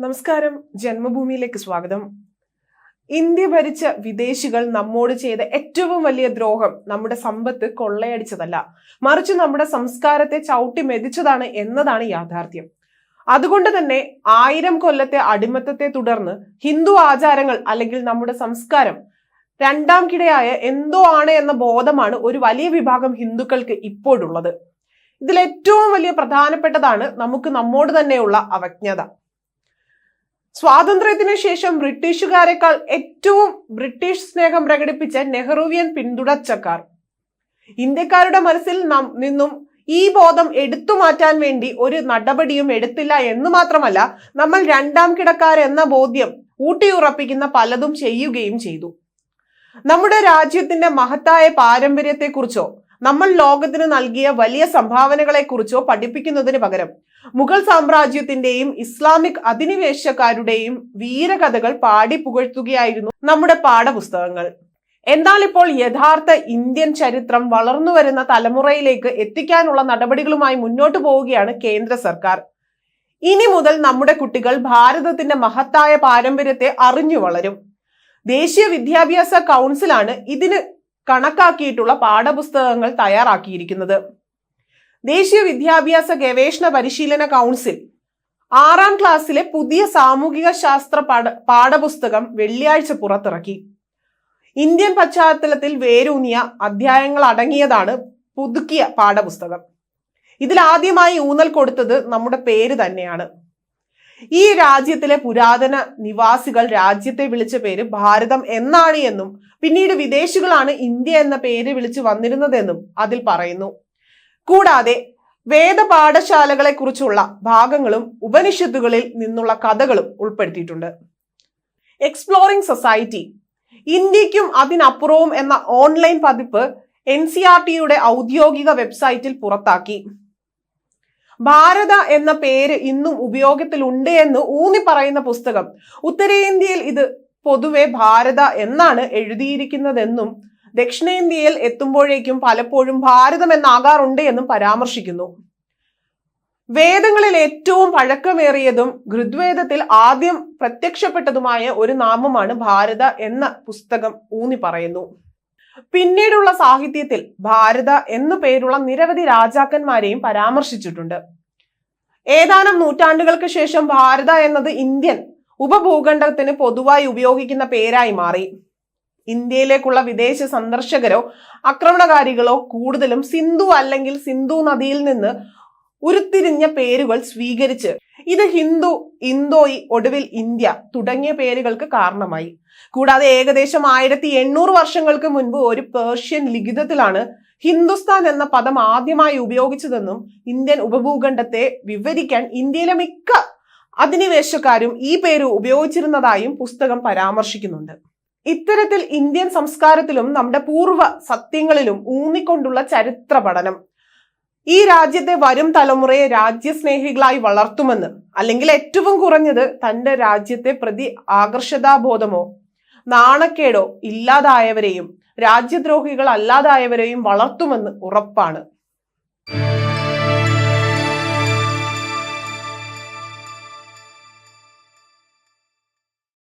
നമസ്കാരം. ജന്മഭൂമിയിലേക്ക് സ്വാഗതം. ഇന്ത്യ ഭരിച്ച വിദേശികൾ നമ്മോട് ചെയ്ത ഏറ്റവും വലിയ ദ്രോഹം നമ്മുടെ സമ്പത്ത് കൊള്ളയടിച്ചതല്ല. മറിച്ച് നമ്മുടെ സംസ്കാരത്തെ ചവിട്ടി മെതിച്ചതാണ് എന്നതാണ് യാഥാർത്ഥ്യം. അതുകൊണ്ട് തന്നെ ആയിരം കൊല്ലത്തെ അടിമത്തത്തെ തുടർന്ന് ഹിന്ദു ആചാരങ്ങൾ അല്ലെങ്കിൽ നമ്മുടെ സംസ്കാരം രണ്ടാം കിടയായ എന്തോ ആണ് എന്ന ബോധമാണ് ഒരു വലിയ വിഭാഗം ഹിന്ദുക്കൾക്ക് ഇപ്പോഴുള്ളത്. ഇതിൽ ഏറ്റവും വലിയ പ്രധാനപ്പെട്ടതാണ് നമുക്ക് നമ്മോട് തന്നെയുള്ള അവജ്ഞത. സ്വാതന്ത്ര്യത്തിന് ശേഷം ബ്രിട്ടീഷുകാരെക്കാൾ ഏറ്റവും ബ്രിട്ടീഷ് സ്നേഹം പ്രകടിപ്പിച്ച നെഹ്റുവിയൻ പിന്തുടച്ചക്കാർ ഇന്ത്യക്കാരുടെ മനസ്സിൽ നിന്നും ഈ ബോധം എടുത്തു മാറ്റാൻ വേണ്ടി ഒരു നടപടിയും എടുത്തില്ല എന്ന് മാത്രമല്ല നമ്മൾ രണ്ടാം കിടക്കാരെന്ന ബോധ്യം ഊട്ടിയുറപ്പിക്കുന്ന പലതും ചെയ്യുകയും ചെയ്തു. നമ്മുടെ രാജ്യത്തിന്റെ മഹത്തായ പാരമ്പര്യത്തെക്കുറിച്ചോ നമ്മൾ ലോകത്തിന് നൽകിയ വലിയ സംഭാവനകളെക്കുറിച്ചോ പഠിപ്പിക്കുന്നതിന് പകരം മുഗൾ സാമ്രാജ്യത്തിന്റെയും ഇസ്ലാമിക് അധിനിവേശക്കാരുടെയും വീരകഥകൾ പാടി പുകഴ്ത്തുകയായിരുന്നു നമ്മുടെ പാഠപുസ്തകങ്ങൾ. എന്നാൽ ഇപ്പോൾ യഥാർത്ഥ ഇന്ത്യൻ ചരിത്രം വളർന്നു വരുന്ന തലമുറയിലേക്ക് എത്തിക്കാനുള്ള നടപടികളുമായി മുന്നോട്ടു പോവുകയാണ് കേന്ദ്ര സർക്കാർ. ഇനി മുതൽ നമ്മുടെ കുട്ടികൾ ഭാരതത്തിന്റെ മഹത്തായ പാരമ്പര്യത്തെ അറിഞ്ഞു വളരും. ദേശീയ വിദ്യാഭ്യാസ കൗൺസിലാണ് ഇതിന് കണക്കാക്കിയിട്ടുള്ള പാഠപുസ്തകങ്ങൾ തയ്യാറാക്കിയിരിക്കുന്നത്. ദേശീയ വിദ്യാഭ്യാസ ഗവേഷണ പരിശീലന കൗൺസിൽ ആറാം ക്ലാസ്സിലെ പുതിയ സാമൂഹിക ശാസ്ത്ര പാഠ പാഠപുസ്തകം വെള്ളിയാഴ്ച പുറത്തിറക്കി. ഇന്ത്യൻ പശ്ചാത്തലത്തിൽ വേരൂന്നിയ അധ്യായങ്ങൾ അടങ്ങിയതാണ് പുതുക്കിയ പാഠപുസ്തകം. ഇതിൽ ആദ്യമായി ഊന്നൽ കൊടുത്തത് നമ്മുടെ പേര് തന്നെയാണ്. ഈ രാജ്യത്തിലെ പുരാതന നിവാസികൾ രാജ്യത്തെ വിളിച്ച പേര് ഭാരതം എന്നാണ് എന്നും പിന്നീട് വിദേശികളാണ് ഇന്ത്യ എന്ന പേര് വിളിച്ചു വന്നിരുന്നതെന്നും അതിൽ പറയുന്നു. കൂടാതെ വേദപാഠശാലകളെ കുറിച്ചുള്ള ഭാഗങ്ങളും ഉപനിഷത്തുകളിൽ നിന്നുള്ള കഥകളും ഉൾപ്പെടുത്തിയിട്ടുണ്ട്. എക്സ്പ്ലോറിംഗ് സൊസൈറ്റി ഇന്ത്യക്കും അതിനപ്പുറവും എന്ന ഓൺലൈൻ പതിപ്പ് എൻ സി ആർ ടിയുടെ ഔദ്യോഗിക വെബ്സൈറ്റിൽ പുറത്താക്കി. ഭാരത എന്ന പേര് ഇന്നും ഉപയോഗത്തിലുണ്ട് എന്ന് ഊന്നി പറയുന്ന പുസ്തകം. ഉത്തരേന്ത്യയിൽ ഇത് പൊതുവെ ഭാരത എന്നാണ് എഴുതിയിരിക്കുന്നതെന്നും ദക്ഷിണേന്ത്യയിൽ എത്തുമ്പോഴേക്കും പലപ്പോഴും ഭാരതം എന്നാകാറുണ്ട് എന്നും പരാമർശിക്കുന്നു. വേദങ്ങളിൽ ഏറ്റവും പഴക്കമേറിയതും ഋഗ്വേദത്തിൽ ആദ്യം പ്രത്യക്ഷപ്പെട്ടതുമായ ഒരു നാമമാണ് ഭാരത എന്ന പുസ്തകം ഊന്നി പറയുന്നു. പിന്നീടുള്ള സാഹിത്യത്തിൽ ഭാരത എന്നു പേരുള്ള നിരവധി രാജാക്കന്മാരെയും പരാമർശിച്ചിട്ടുണ്ട്. ഏതാനും നൂറ്റാണ്ടുകൾക്ക് ശേഷം ഭാരത എന്നത് ഇന്ത്യൻ ഉപഭൂഖണ്ഡത്തിന് പൊതുവായി ഉപയോഗിക്കുന്ന പേരായി മാറി. ഇന്ത്യയിലേക്കുള്ള വിദേശ സന്ദർശകരോ ആക്രമണകാരികളോ കൂടുതലും സിന്ധു അല്ലെങ്കിൽ സിന്ധു നദിയിൽ നിന്ന് ഉരുത്തിരിഞ്ഞ പേരുകൾ സ്വീകരിച്ച് ഇത് ഹിന്ദു ഇന്തോയി ഒടുവിൽ ഇന്ത്യ തുടങ്ങിയ പേരുകൾക്ക് കാരണമായി. കൂടാതെ ഏകദേശം ആയിരത്തി എണ്ണൂറ് വർഷങ്ങൾക്ക് മുൻപ് ഒരു പേർഷ്യൻ ലിഖിതത്തിലാണ് ഹിന്ദുസ്ഥാൻ എന്ന പദം ആദ്യമായി ഉപയോഗിച്ചതെന്നും ഇന്ത്യൻ ഉപഭൂഖണ്ഡത്തെ വിവരിക്കാൻ ഇന്ത്യയിലെ മിക്ക അധിനിവേശക്കാരും ഈ പേര് ഉപയോഗിച്ചിരുന്നതായും പുസ്തകം പരാമർശിക്കുന്നുണ്ട്. ഇത്തരത്തിൽ ഇന്ത്യൻ സംസ്കാരത്തിലും നമ്മുടെ പൂർവ സത്യങ്ങളിലും ഊന്നിക്കൊണ്ടുള്ള ചരിത്ര പഠനം ഈ രാജ്യത്തെ വരും തലമുറയെ രാജ്യസ്നേഹികളായി വളർത്തുമെന്ന് അല്ലെങ്കിൽ ഏറ്റവും കുറഞ്ഞത് തന്റെ രാജ്യത്തെ പ്രതി ആകർഷതാബോധമോ നാണക്കേടോ ഇല്ലാതായവരെയും രാജ്യദ്രോഹികൾ അല്ലാതായവരെയും വളർത്തുമെന്ന് ഉറപ്പാണ്.